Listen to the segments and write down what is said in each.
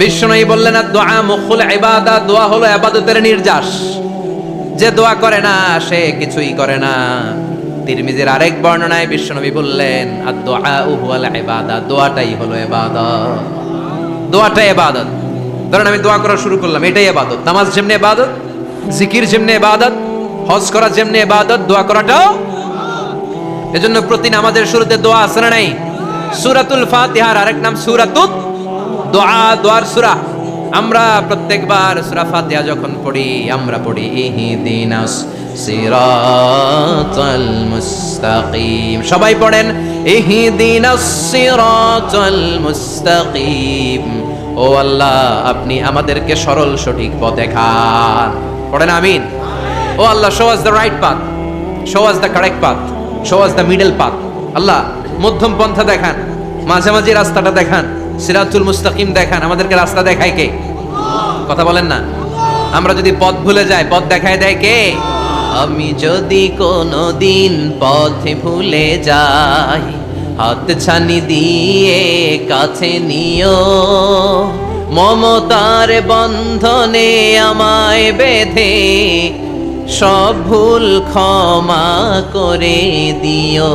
বিষ্ণুই বললেন দোয়া মুখুল ইবাদা, দোয়া হলো ইবাদতের নির্যাস। যে দোয়া করে না, সে কিছুই করে না। তিরমিজির আরেক বর্ণনায় বিশ্বনবী বললেন, আর দোয়া উহুয়াল ইবাদা, দোয়াটাই হলো ইবাদত। দোয়াটাই ইবাদত। ধরেন আমি দোয়া করা শুরু করলাম, এটাই ইবাদত। নামাজ যেমনি ইবাদত, জিকির যেমনি ইবাদত, হজ করা যেমনি ইবাদত, দোয়া করাটাও এজন্য প্রতি নামাজের শুরুতে দোয়া আছে না নাই? সূরাতুল ফাতিহার আরেক নাম সূরাতুত দোয়া, দোয়ার সুরা। আমরা প্রত্যেকবার সূরা ফাতিহা যখন পড়ি, আমরা পড়ি, ইহদিনাস সিরাতাল মুস্তাকিম। সবাই পড়েন, ইহদিনাস সিরাতাল মুস্তাকিম। ও আল্লাহ, আপনি আমাদেরকে সরল, সঠিক পথ দেখান পড়েন, আমিন। ও আল্লাহ show us the right path show us the correct path show us the middle path আল্লাহ, মধ্যম পন্থা দেখান। মাঝামাঝি রাস্তাটা দেখান। সিরাতুল মুস্তাকিম দেখান। আমাদেরকে রাস্তা দেখায় কে? কথা বলেন না। আমরা যদি পথ ভুলে যাই, পথ দেখায় দেয় কে? আমি যদি কোনো দিন পথে ভুলে যাই, হাত ছানি দিয়ে কাছে নিও। মমতার বন্ধনে আমায় বেঁধে, সব ভুল ক্ষমা করে দিও।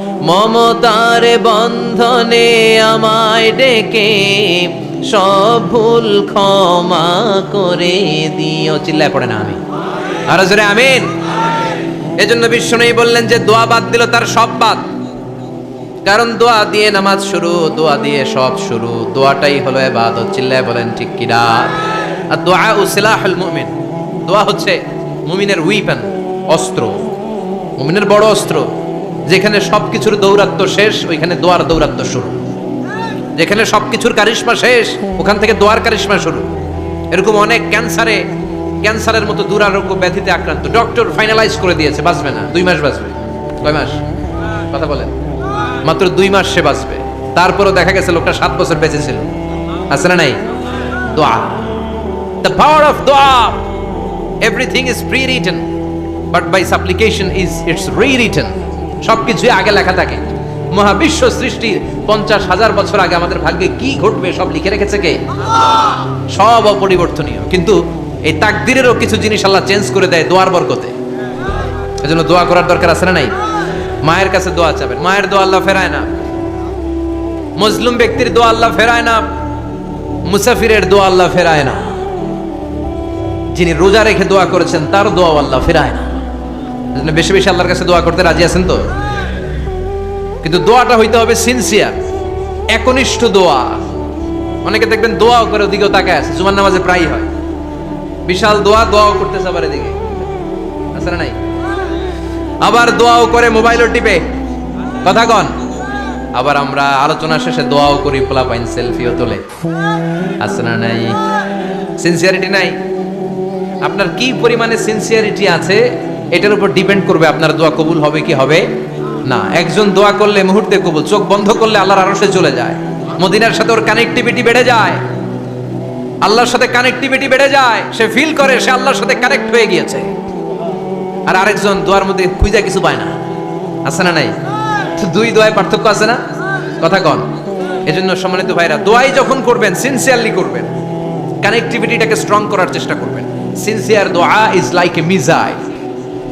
মমতার বন্ধনে আমায় ডেকে সব ভুল ক্ষমা করে দিও। চিল্লায় পড়ে না আমি আরও জোরে আমিন। এজন্য বিষ্ণুই বললেন যে, দোয়া বাদ দিল তার সব বাদ। কারণ দোয়া দিয়ে নামাজ শুরু, দোয়া দিয়ে সব শুরু। দোয়াটাই হলো এবাদত। চিল্লায় বলেন, ঠিক কিরা আর দোয়া ও সিলাহুল মুমিন। দোয়া হচ্ছে মুমিনের উইপেন অস্ত্র। মুমিনের বড় অস্ত্র। যেখানে সবকিছুর দৌরাত্ম শেষ, ওইখানে দোয়ার দৌরাত্ম শুরু। যেখানে সবকিছুর কারিশ্মা শেষ, ওখান থেকে দোয়ার কারিশমা শুরু। এরকম অনেক ক্যান্সারে, ক্যান্সারের মতো দুরারোগ্য ব্যাধিতে আক্রান্ত। ডক্টর ফাইনালাইজ করে দিয়েছে, বাঁচবে না। দুই মাস বাঁচবে। কয় মাস? কথা বলেন। মাত্র দুই মাস সে বাঁচবে। তারপরও দেখা গেছে লোকটা সাত বছর বেঁচে ছিল। আছে না নাই? দোয়া। দ্য পাওয়ার অফ দোয়া। Everything is pre written but by supplication is it's re written সবকিছুই আগে লেখা থাকে। মহাবিশ্ব সৃষ্টির পঞ্চাশ হাজার বছর আগে আমাদের ভাগ্যে কি ঘটবে সব লিখে রেখেছে কে? সব অপরিবর্তনীয়। কিন্তু এই তাকদিরেরও কিছু জিনিস আল্লাহ চেঞ্জ করে দেয় দোয়ার বরকতে। এজন্য দোয়া করার দরকার আছে না নাই? মায়ের কাছে দোয়া চাবেন। মায়ের দোয়া আল্লাহ ফেরায় না। মজলুম ব্যক্তির দোয়া আল্লাহ ফেরায় না। মুসাফিরের দোয়া আল্লাহ ফেরায় না। যিনি রোজা রেখে দোয়া করেছেন, তার দোয়া আল্লাহ ফেরায় না। এজন্য বেশি বেশি আল্লাহর কাছে দোয়া করতে রাজি আছেন তো? কিন্তু দোয়াটা হইতে হবে সিনসিয়ার একনিষ্ঠ দোয়া। অনেকে দেখবেন দোয়াও করে, ওদিকেও তাকায় আছে, জুমার নামাজে প্রায়ই হয়। বিশাল দোয়া, দোয়াও করতেছে আবার এদিকে। আছে না নাই? আবার দোয়াও করে, মোবাইলও টিপে। কথা কন। আবার আমরা আলোচনা শেষে দোয়াও করি পোলা পাইন সেলফিও তোলে। আছে না নাই? সিনসিয়ারিটি নাই? আপনার কি পরিমাণে সিনসিয়ারিটি আছে? এটার উপর ডিপেন্ড করবে আপনার দোয়া কবুল হবে কি হবে না। একজন দোয়া করলে মুহূর্তে কবুল, চোখ বন্ধ করলে আল্লাহর আরশে চলে যায়। মদিনার সাথে ওর কানেক্টিভিটি বেড়ে যায়। আল্লাহর সাথে কানেক্টিভিটি বেড়ে যায়। সে ফিল করে, সে আল্লাহর সাথে কানেক্ট হয়ে গিয়েছে। আর আরেকজন দোয়ার মধ্যে খুঁজা কিছু পায় না। আছে না নাই? দুই দোয়ায় পার্থক্য আছে না? কথা কন। এজন্য সম্মানিত ভাইরা, দোয়াই যখন করবেন সিনসিয়ারলি করবেন। কানেক্টিভিটিটাকে স্ট্রং করার চেষ্টা করবেন। সিনসিয়ার দোয়া is like a missile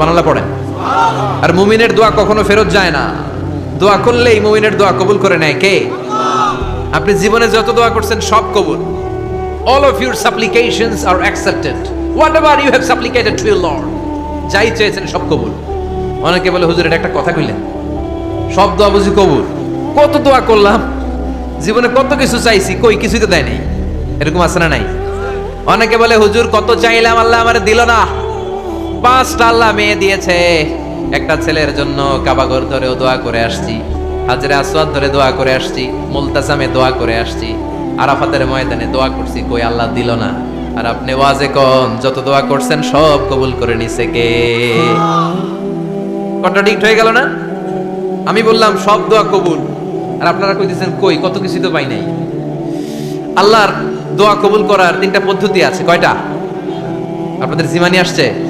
সুবহানাল্লাহ পড়েন। আর মুমিনের দোয়া কখনো ফেরত যায় না। দোয়া করলেই মুমিনের দোয়া কবুল করে নেয় কে? আপনি জীবনে যত দোয়া করছেন সব কবুল। All of your supplications are accepted. Whatever you have supplicated to your lord, যাই চেয়েছেন সব কবুল। অনেকে বলে, হুজুর, এটা একটা কথা কইলেন। সব দোয়া বুঝি কবুল। কত দোয়া করলাম? জীবনে কত কিছু চাইছি, কই কিছুই তো দেয় নাই। এরকম আছে না নাই? অনেকে বলে, হুজুর, কত চাইলাম, আল্লাহ আমার দিল না। পাঁচটা আল্লাহ মেয়ে দিয়েছে। একটা ছেলের জন্য কাবাগর ধরেও দোয়া করে আসছি। হাজরে আসওয়াদ ধরে দোয়া করে আসছি। মুলতাসামে দোয়া করে আসছি। আরাফাতের ময়দানে দোয়া করছি, কই আল্লাহ দিল না? আর আপনি ওয়াজে কন, যত দোয়া করছেন সব কবুল করে নিছে কে? কন্ট্রাডিক্ট হয়ে গেল না? আমি বললাম, সব দোয়া কবুল। আর আপনারা কইতেছেন, কই, কত কিছু তো পাই নাই। আল্লাহর দোয়া কবুল করার তিনটা পদ্ধতি আছে। কয়টা? আপনাদের জিমানি আসছে?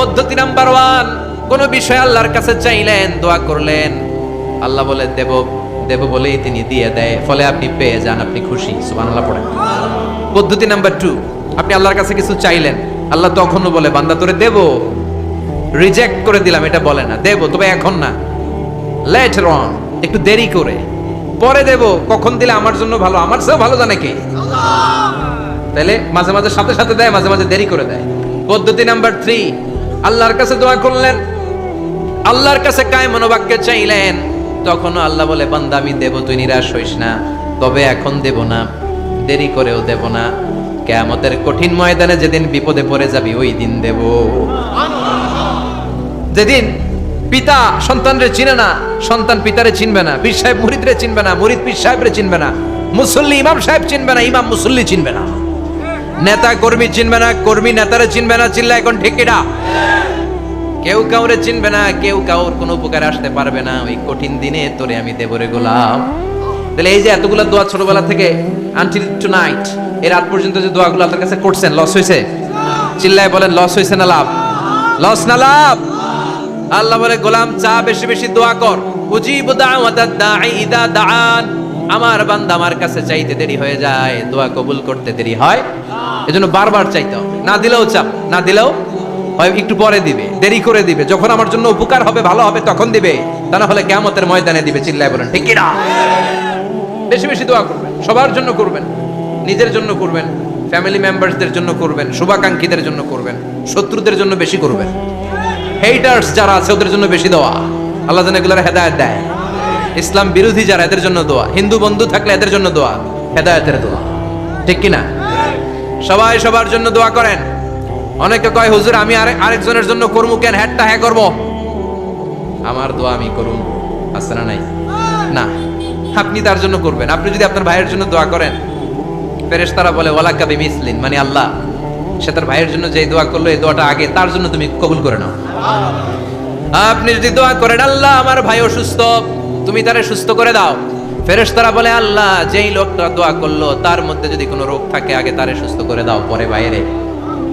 পদ্ধতি নাম্বার ওয়ান, কোন বিষয় আল্লাহর কাছে চাইলেন, দোয়া করলেন। আল্লাহ বলে, দেব দেব বলেই তিনি দিয়ে দেয়, ফলে আপনি পেয়ে যান, আপনি খুশি। সুবহানাল্লাহ পড়েন। পদ্ধতি নাম্বার টু, আপনি আল্লাহর কাছে কিছু চাইলেন, আল্লাহ তখনও বলে, বান্দা, তোরে দেব। রিজেক্ট করে দিলাম, এটা বলে না। দেব, তবে এখন না। লেটার অন একটু দেরি করে। পরে দেব, কখন দিলে আমার জন্য ভালো? আমার চেয়েও ভালো জানে কে? তাহলে মাঝে মাঝে সাথে সাথে দেয়, মাঝে মাঝে দেরি করে দেয়। পদ্ধতি নাম্বার থ্রি আল্লাহর কাছে দোয়া করলেন। আল্লাহর কাছে কায় মনোবাক্যে চাইলেন। তখনও আল্লাহ বলে, বান্দা, আমি দেব, তুই নিরাশ হইস না। তবে এখন দেব না, দেরি করেও দেব না। কেয়ামতের কঠিন ময়দানে যেদিন বিপদে পড়ে যাবি, ওই দিন দেব। যেদিন পিতা সন্তানরে চিনে না, সন্তান পিতারে চিনবে না, পীর সাহেব মুরিদরে চিনবে না, মুরিদ পীর সাহেবরে চিনবে না, মুসল্লি ইমাম সাহেব চিনবে না, ইমাম মুসল্লি চিনবে না। নেতা কর্মী চিনবে না, কর্মী নেতারে চিনবে না চিল্লা এখন ঠিক কিনা কেউ কাউরে চিনবে না, কেউ কাউর কোনো উপকারে আসতে পারবে না। ওই কঠিন দিনে তোরে আমি দেবরে গোলাম। তাহলে এই যে এতগুলো দোয়া ছোটবেলা থেকে আনটিল টু নাইট এর রাত পর্যন্ত যে দোয়াগুলো আপনার কাছে করছেন লস হয়েছে? চিল্লায় বলেন লস হয়েছে না লাভ? লস না লাভ? আল্লাহ বলে, গোলাম চা বেশি বেশি দোয়া কর। উজিবু দাওয়াতাদ দাঈ ইদা দাআন। আমার বান্দা আমার কাছে চাইতে দেরি হয়ে যায়, দোয়া কবুল করতে দেরি হয়। এজন্য বারবার চাইতে হবে। না দিলেও চাপ, না দিলেও একটু পরে দিবে, দেরি করে দিবে। যখন আমার জন্য উপকার হবে, ভালো হবে, তখন দিবে। তা না হলে কেমতের ময়দানে দিবে, চিল্লায় বলেন, ঠিক কিনা? বেশি বেশি দোয়া করবেন, সবার জন্য করবেন, নিজের জন্য করবেন ফ্যামিলি মেম্বারসদের জন্য করবেন, শুভাকাঙ্ক্ষীদের জন্য করবেন, শত্রুদের জন্য বেশি করবেন। হেইটার্স যারা আছে, ওদের জন্য বেশি দোয়া। আল্লাহ যেন এগুলোর হেদায়ত দেয়। ইসলাম বিরোধী যারা, এদের জন্য দোয়া। হিন্দু বন্ধু থাকলে এদের জন্য দোয়া। হেদায়তের দোয়া। ঠিক কিনা? সবাই সবার জন্য দোয়া করেন। অনেকে কয়, হুজুর, আমি আরেক আরেকজনের জন্য করব কেন? হ্যাটটা হ্যাঁ করব আমার দোয়া আমি করুন আছে না নাই? না। আপনি তার জন্য করবেন। আপনি যদি আপনার ভাইয়ের জন্য দোয়া করেন। ফেরেশতারা বলে ওলা কাবি মিসলিন মানে আল্লাহ। সে তার ভাইয়ের জন্য যে দোয়া করল, এই দোয়াটা আগে, তার জন্য তুমি কবুল করে নাও। আপনি যদি দোয়া করেন, আল্লাহ, আমার ভাই অসুস্থ, তুমি তারে সুস্থ করে দাও। ফেরেশতারা বলে, আল্লাহ, যেই লোকটা দোয়া করল, তার মধ্যে যদি কোনো রোগ থাকে, আগে তারে সুস্থ করে দাও, পরে বাইরে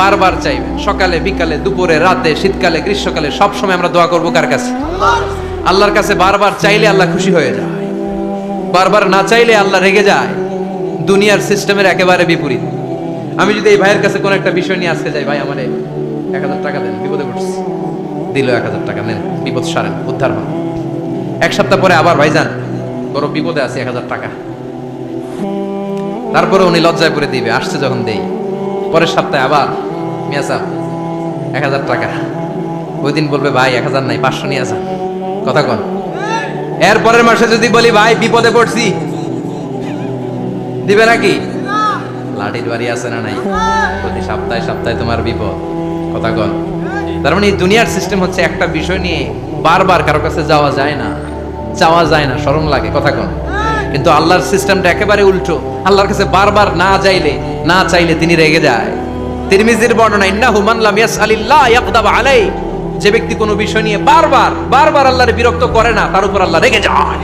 বারবার চাইবেন সকালে, বিকালে, দুপুরে, রাতে, শীতকালে, গ্রীষ্মকালে, সব সময় আমরা দোয়া করব কার কাছে? আল্লাহর কাছে বারবার চাইলে আল্লাহ খুশি হয়ে যায়। বারবার না চাইলে আল্লাহ রেগে যায়। দুনিয়ার সিস্টেমের একেবারে বিপরীত। আমি যদি এই ভাইয়ের কাছে কোনো একটা বিষয় নিয়ে আসতে যাই, ভাই, আমারে এক হাজার টাকা দেন, বিপদে পড়ছি। দিল এক হাজার টাকা, নেন, বিপদ সারেন, উদ্ধার হন। এক সপ্তাহ পরে আবার, ভাই, যান, বড় বিপদে আছে, এক হাজার টাকা। তারপরে উনি লজ্জায় পড়ে দিবে, আসছে যখন দেই। পরের সপ্তাহে আবার মিয়া এক হাজার টাকা। ওই দিন বলবে, ভাই, এক হাজার নাই, পাঁচশো নিয়ে আসা কথা কন। এর পরের মাসে যদি বলি, ভাই, বিপদে পড়ছি। দিবে নাকি? লাঠির বাড়ি আছে না নাই? প্রতি সপ্তাহে সপ্তাহে তোমার বিপদ। কথা কন। তার মানে দুনিয়ার সিস্টেম হচ্ছে একটা বিষয় নিয়ে বারবার কারও কাছে যাওয়া যায় না। চাওয়া যায় না, শরম লাগে, কথা কন। কিন্তু আল্লাহর সিস্টেমটা একেবারে উল্টো। আল্লাহর কাছে বারবার না চাইলে না চাইলে তিনি রেগে যায়। তিরমিজির বর্ণনা ইন্নাহু মান লাম ইয়াসআলিল্লাহ ইয়াকদাব আলাই যে ব্যক্তি কোনো বিষয় নিয়ে বারবার বারবার আল্লাহর বিরক্ত করে না, তার উপর আল্লাহ রেগে যায়।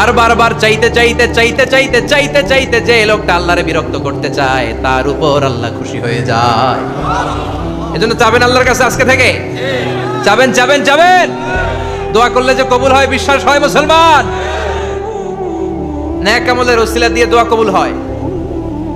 আর বারবার চাইতে চাইতে চাইতে চাইতে চাইতে চাইতে যে লোকটা আল্লাহরে বিরক্ত করতে চায়, তার উপর আল্লাহ খুশি হয়ে যায়। এজন্য চাবেন আল্লাহর কাছে আজকে থেকে? চাবেন চাবেন চাবেন দোয়া করলে যে কবুল হয়, বিশ্বাস হয় মুসলমান। ন্যাক আমলের ওসিলা দিয়ে দোয়া কবুল হয়।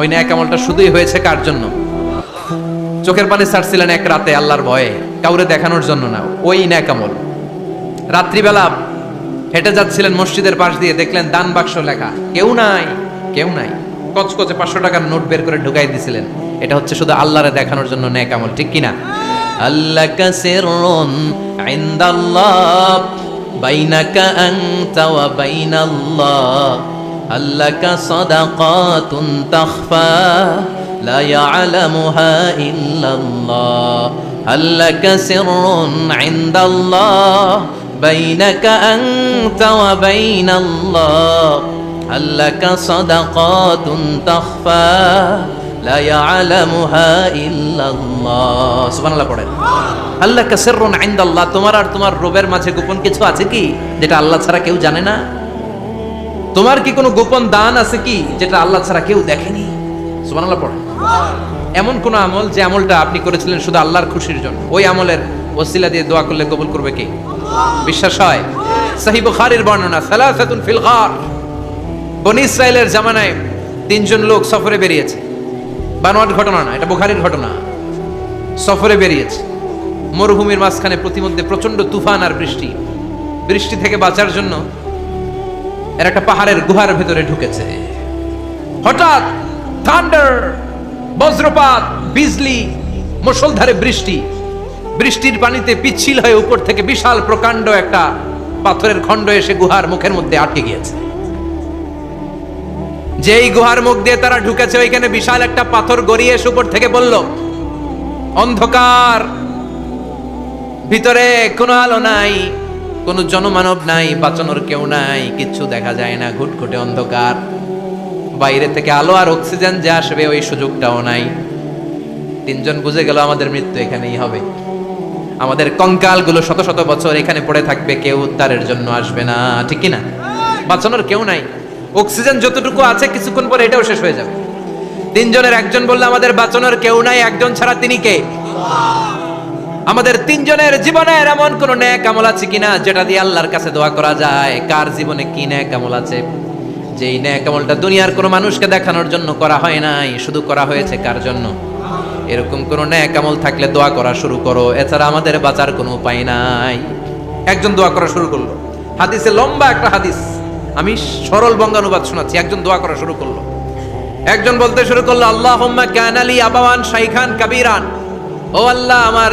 ওই ন্যাক আমলটা শুধুই হয়েছে কার জন্য? চোখের পানি ছাড়ছিলেন এক রাতে আল্লাহর ভয়ে। কাউরে দেখানোর জন্য না, ওই ন্যাক আমল। রাত্রিবেলা হেঁটে যাচ্ছিলেন মসজিদের পাশ দিয়ে, দেখলেন দান বাক্স লেখা। কেউ নাই কেউ নাই। কচকচে পাঁচশো টাকার নোট বের করে ঢুকাই দিছিলেন। এটা হচ্ছে শুধু আল্লাহরে দেখানোর জন্য ন্যাক আমল, ঠিক কিনা? আল্লাহ বাইনাকা আনতা বাইনাল্লাহ। আল্লাকা সাদাকাতুন তাখফা, লা ইয়ালামুহা ইল্লাল্লাহ। আল্লাকা সিররুন ইনদাল্লাহ, বাইনাকা আনতা ওয়া বাইনাল্লাহ। আল্লাকা সাদাকাতুন তাখফা, লা ইয়ালামুহা ইল্লাল্লাহ। সুবহানাল্লাহ পড়েন। আল্লাহ কাসিরুন ইনদাল্লাহ, তোমার আর তোমার রবের মাঝে গোপন কিছু আছে কি, যেটা আল্লাহ ছাড়া কেউ জানে না? তোমার কি কোনো গোপন দান আছে কি, যেটা আল্লাহ ছাড়া কেউ দেখেনি? সুবহানাল্লাহ, পড়ে। এমন কোন আমল যে আমলটা আপনি করেছিলেন শুধু আল্লাহর খুশির জন্য? ওই আমলের ওসিলা দিয়ে দোয়া করলে কবুল করবে কে? বিশ্বাস হয়? সহিহ বুখারীর বর্ণনা, সালাসাতুন ফিল গার বনি ইসরায়েলের জামানায় তিনজন লোক সফরে বেরিয়েছে। বানোয়াট ঘটনা না, এটা বুখারীর ঘটনা। সফরে বেরিয়েছে। মরুভূমির মাঝখানে প্রতিমধ্যে প্রচণ্ড তুফান আর বৃষ্টি। বৃষ্টি থেকে বাঁচার জন্য এর একটা পাহাড়ের গুহার ভেতরে ঢুকেছে। হঠাৎ থান্ডার বজ্রপাত, বিজলি, মুষলধারে বৃষ্টি, বৃষ্টির পানিতে পিচ্ছিল হয়ে উপর থেকে বিশাল প্রকাণ্ড একটা পাথরের খণ্ড এসে গুহার মুখের মধ্যে আটকে গিয়েছে। যেই গুহার মুখ দিয়ে তারা ঢুকেছে, ওইখানে বিশাল একটা পাথর গড়িয়ে এসে উপর থেকে বলল, অন্ধকার, ভিতরে কোনো আলো নাই। কোনো জনমানব নাই, বাঁচানোর কেউ নাই কিচ্ছু দেখা যায় না, ঘুটঘুটে অন্ধকার। বাইরে থেকে আলো আর অক্সিজেন যে আসবে, ওই সুযোগটাও নাই। তিনজন বুঝে গেল আমাদের মৃত্যু এখানেই হবে। আমাদের কঙ্কালগুলো শত শত বছর এখানে পড়ে থাকবে, কেউ উদ্ধারের জন্য আসবে না, ঠিক না? বাঁচানোর কেউ নাই। অক্সিজেন যতটুকু আছে, কিছুক্ষণ পরে এটাও শেষ হয়ে যাবে। তিনজনের একজন বললে, আমাদের বাঁচানোর কেউ নাই, একজন ছাড়া তিনি কে? আমাদের তিনজনের জীবনের এমন কোন ন্যাক আমল আছে কিনা যেটা দিয়ে আল্লাহর কাছে দোয়া করা যায়? কার জীবনে কি ন্যাক আমল আছে? যেই ন্যাক আমলটা দুনিয়ার কোনো মানুষকে দেখানোর জন্য করা হয় নাই, শুধু করা হয়েছে কার জন্য? এরকম কোন ন্যাক আমল থাকলে দোয়া করা শুরু করো, এছাড়া আমাদের বাঁচার কোনো উপায় নাই। একজন দোয়া করা শুরু করল। হাদিসে লম্বা একটা হাদিস। আমি সরল বঙ্গানুবাদ শোনাচ্ছি, একজন দোয়া করা শুরু করল। একজন বলতে শুরু করল আল্লাহ কানালি আবাওয়ান শাইখান কাবিরান। ও আল্লাহ, আমার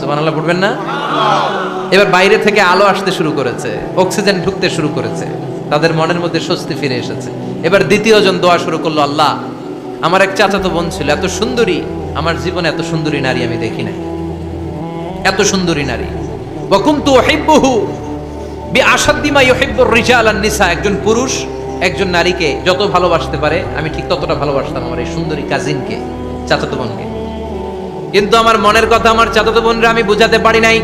সুবহানাল্লাহ, পড়বেন না? এবার বাইরে থেকে আলো আসতে শুরু করেছে, অক্সিজেন ঢুকতে শুরু করেছে, তাদের মনের মধ্যে স্বস্তি ফিরে এসেছে। এবার দ্বিতীয় জন দোয়া শুরু করল, আল্লাহ, আমার এক চাচাতো বোন ছিল, এত সুন্দরী, আমার জীবনে এত সুন্দরী নারী আমি দেখি নাই। এত সুন্দরী নারী। ওয়াকুনতু উহিব্বুহু বিআশাদ্দিমা ইউহিব্বুর রিজাল আন নিসা একজন পুরুষ, একজন নারীকে যত ভালোবাসতে পারে, আমি ঠিক ততটা ভালোবাসতাম আমার এই সুন্দরী কাজিনকে চাচাতো বোনকে। কিন্তু আমার মনের কথা আমার চাচাতো বোনরা আমি বুঝাতে পারি নাই।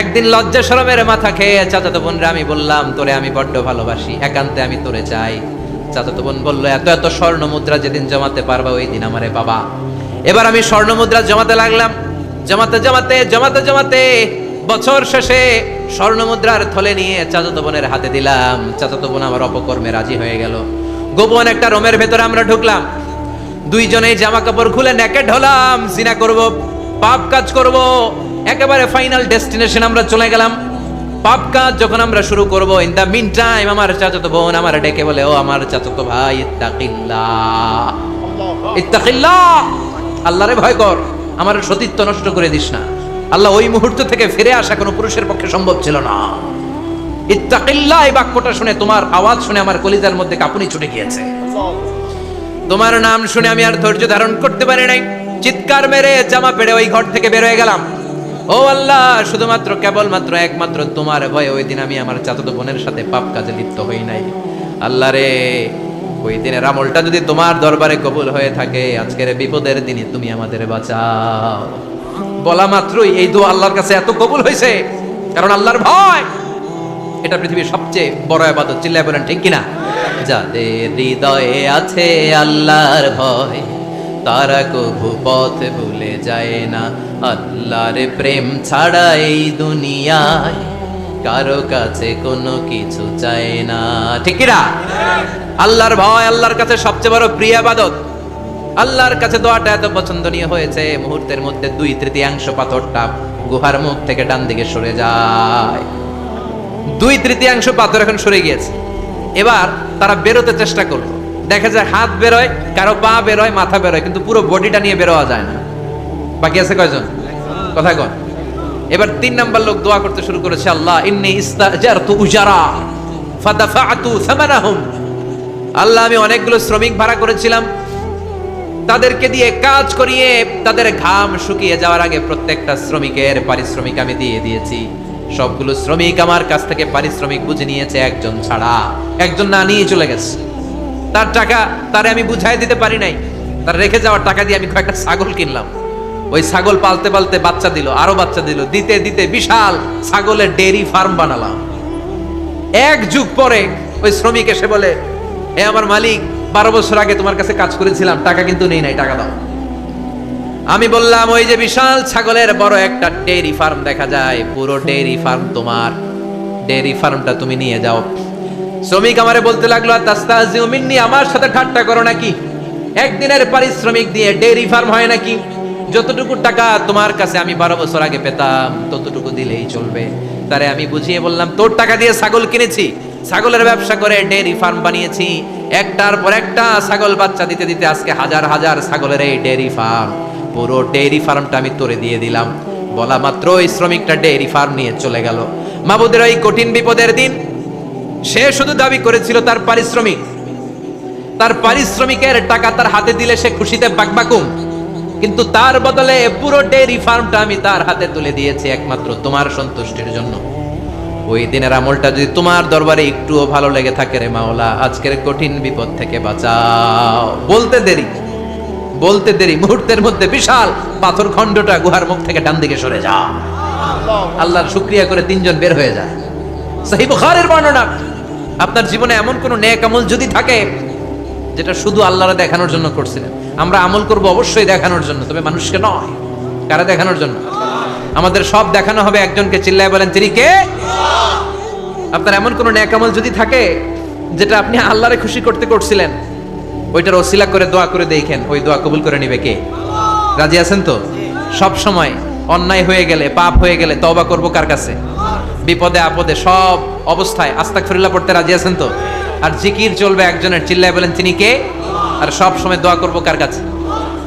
একদিন লজ্জা শরমের মাথা খেয়ে চাচাতো বোনরা আমি বললাম, তোরে আমি বড্ড ভালোবাসি, একান্তে আমি তোরে চাই। চাচাতো বোন বলল, এত এত স্বর্ণ মুদ্রা যেদিন জমাতে পারবা ওই দিন আমারে বাবা এবার আমি স্বর্ণ মুদ্রা জমাতে লাগলাম। জমাতে জমাতে জমাতে জমাতে বছর শেষে স্বর্ণ মুদ্রার থলে নিয়ে চাচাতো বোনের হাতে দিলাম। চাচাতো বোন আমার অপকর্মে রাজি হয়ে গেল। গোপন একটা রোমের ভেতরে আমরা ঢুকলাম। দুইজনেই জামা কাপড় খুলে নেকেড হলাম জিনা করব পাপ কাজ করব। একেবারে ফাইনাল ডেস্টিনেশন আমরা চলে গেলাম। পাপ কাজ যখন আমরা শুরু করব ইন দা মিন টাইম আমার চাচাতো বোন আমার ডেকে বলে ও আমার চাচাতো ভাই ইত্তাকিল্লাহ ইত্তাকিল্লাহ আল্লাহরে ভয় কর আমার সতীত্ব নষ্ট করে দিস না। আল্লাহ ওই মুহূর্ত থেকে ফিরে আসা কোনো পুরুষের পক্ষে সম্ভব ছিল না। ইত্তাকিল্লাহ এই বাক্যটা শুনে তোমার আওয়াজ শুনে আমার কলিজার মধ্যে কাঁপুনি ছুটে গিয়েছে। তোমার নাম শুনে আমি আর ধৈর্য ধারণ করতে পারি নাই। চিৎকার মেরে জামা পেড়ে ওই ঘর থেকে বের হয়ে গেলাম। ও আল্লাহ, শুধুমাত্র কেবলমাত্র একমাত্র তোমার ভয়ে ওই দিন আমি আমার চাচাতো বোনের সাথে পাপ কাজে লিপ্ত হই নাই। আল্লাহ রে, ওই দিনের আমলটা যদি তোমার দরবারে কবুল হয়ে থাকে, আজকের বিপদের দিনে তুমি আমাদের বাঁচাও। বলা মাত্রই এই দোয়া আল্লাহর কাছে এত কবুল হয়েছে কারণ আল্লাহর ভয়। এটা পৃথিবীর সবচেয়ে বড় আবাদত, চিল্লায় বলেন, ঠিক কিনা? যাদের হৃদয়ে আছে আল্লাহর ভয়, তারা কভু পথ ভুলে যায় না। আল্লাহর প্রেম ছাড়া এই দুনিয়ায় কারও কাছে কোনো কিছু চায় না। ঠিক কিনা? আল্লাহর ভয় আল্লাহর কাছে সবচেয়ে বড় প্রিয় আবাদত। আল্লাহর কাছে দোয়াটা এত পছন্দনীয় হয়েছে, মুহূর্তের মধ্যে দুই তৃতীয়াংশ পাথরটা গুহার মুখ থেকে ডান দিকে সরে যায়। দুই তৃতীয়াংশ পাথর এখন সরে গিয়েছে। এবার তারা বেরোতে চেষ্টা করল। দেখা যায় হাত বেরোয়, কারও পা বেরোয়, মাথা বেরোয়, কিন্তু পুরো বডিটা নিয়ে বেরোয়া যায় না। বাকি আছে কয়জন? কথা কন। এবার তিন নাম্বার লোক দোয়া করতে শুরু করেছে, আল্লাহ, ইন্নি ইস্তাজারতু উজারা ফাদাফাতু সামানাহুম। আল্লাহ, আমি অনেকগুলো শ্রমিক ভাড়া করেছিলাম। তাদেরকে দিয়ে কাজ করিয়ে তাদের ঘাম শুকিয়ে যাওয়ার আগে প্রত্যেকটা শ্রমিকের পারিশ্রমিক আমি দিয়ে দিয়েছি। সবগুলো শ্রমিক আমার কাছ থেকে পারিশ্রমিক বুঝে নিয়েছে, একজন ছাড়া। একজন না নিয়ে চলে গেছে। তার টাকা, তারে আমি বুঝাই দিতে পারি নাই। তার রেখে যাওয়ার টাকা দিয়ে আমি কয়েকটা ছাগল কিনলাম। ওই ছাগল পালতে পালতে বাচ্চা দিল, আরও বাচ্চা দিল। দিতে দিতে বিশাল ছাগলের ডেয়ারি ফার্ম বানালাম। এক যুগ পরে ওই শ্রমিক এসে বলে এ আমার মালিক, বারো বছর আগে তোমার কাছে কাজ করেছিলাম, টাকা কিন্তু নেই নাই, টাকা দাও। আমি বললাম, ওই যে বিশাল ছাগলের বড় একটা ডেইরি ফার্ম দেখা যায়। পুরো ডেইরি ফার্ম তোমার। ডেইরি ফার্মটা তুমি নিয়ে যাও। শ্রমিক আমারে বলতে লাগল মিন্নি, আমার সাথে ঠাট্টা করো নাকি? একদিনের পারিশ্রমিক দিয়ে ডেইরি ফার্ম হয় নাকি? যতটুকু টাকা তোমার কাছে আমি বারো বছর আগে পেতাম, ততটুকু দিলেই চলবে। তারে আমি বুঝিয়ে বললাম, তোর টাকা দিয়ে ছাগল কিনেছি। ছাগলের ব্যবসা করে ডেইরি ফার্ম বানিয়েছি। একটার পর একটা ছাগল বাচ্চা দিতে দিতে আজকে হাজার হাজার ছাগলের এই ডেইরি ফার্ম। পুরো ডেইরি ফার্মটা আমি তোরে দিয়ে দিলাম। বলা মাত্র ওই শ্রমিকটা ডেইরি ফার্ম নিয়ে চলে গেল। মাবুদের ওই কঠিন বিপদের দিন। সে শুধু দাবি করেছিল তার পারিশ্রমিক। তার পারিশ্রমিকের টাকা তার হাতে দিলে সে খুশিতে বাকবাকুম। কিন্তু তার বদলে পুরো ডেইরি ফার্মটা আমি তার হাতে তুলে দিয়েছি একমাত্র তোমার সন্তুষ্টির জন্য। ওই দিনের আমলটা যদি তোমার দরবারে একটুও ভালো লেগে থাকে রে মাওলা, আজকের কঠিন বিপদ থেকে বাঁচাও। বলতে দেরি। বলতে দেরি, মুহূর্তের মধ্যে বিশাল পাথর খণ্ডটা গুহার মুখ থেকে ডান দিকে সরে যা আল্লাহর শুক্রিয়া করে তিনজন বের হয়ে যায়। সহি বুখারের বর্ণনা, আপনার জীবনে এমন কোন নেক আমল যদি থাকে, যেটা শুধু আল্লাহরা দেখানোর জন্য করছিলেন, আমরা আমল করব অবশ্যই দেখানোর জন্য, তবে মানুষকে নয়, কারা দেখানোর জন্য? আমাদের সব দেখানো হবে একজনকে চিল্লায় বলেন, তিনি কে? আপনার এমন কোন নেক আমল যদি থাকে, যেটা আপনি আল্লাহরে খুশি করতে করছিলেন ওইটার ওসিলা করে দোয়া করে দেখেন, ওই দোয়া কবুল করে নিবে কে? রাজি আছেন তো? সব সময় অন্যায় হয়ে গেলে, পাপ হয়ে গেলে তবা করব কার কাছে? বিপদে আপদে সব অবস্থায় আস্তাক ফিরুল্লাহ পড়তে রাজি আছেন তো? আর জিকির চলবে একজনের, চিল্লায় বলেন, তিনি কে? আর সব সময় দোয়া করব কার কাছে?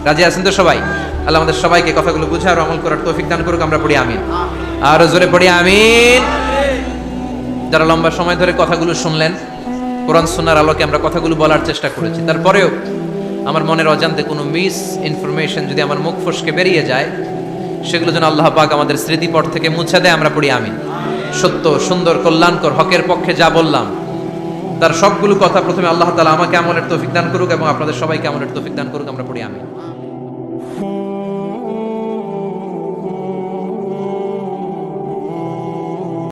রাজি আছেন তো সবাই? আল্লাহ আমাদের সবাইকে কথাগুলো বুঝে আর আমল করার তৌফিক দান করুক, আমরা পড়ি আমিন। আরও জোরে পড়ি আমিন। যারা লম্বা সময় ধরে কথাগুলো শুনলেন কোরআন সোনার আলোকে আমরা কথাগুলো বলার চেষ্টা করেছি। তারপরেও আমার মনের অজান্তে কোনো মিস ইনফরমেশন যদি আমার মুখ ফসকে বেরিয়ে যায় সেগুলো যেন আল্লাহ পাক আমাদের স্মৃতিপট থেকে মুছে দেয় আমরা পড়ি আমি সত্য সুন্দর কল্যাণকর হকের পক্ষে যা বললাম তার সবগুলো কথা প্রথমে আল্লাহ তালা আমাকে আমলের তৌফিক দান করুক এবং আপনাদের সবাইকে আমলের তৌফিক দান করুক আমরা পড়ি আমিন।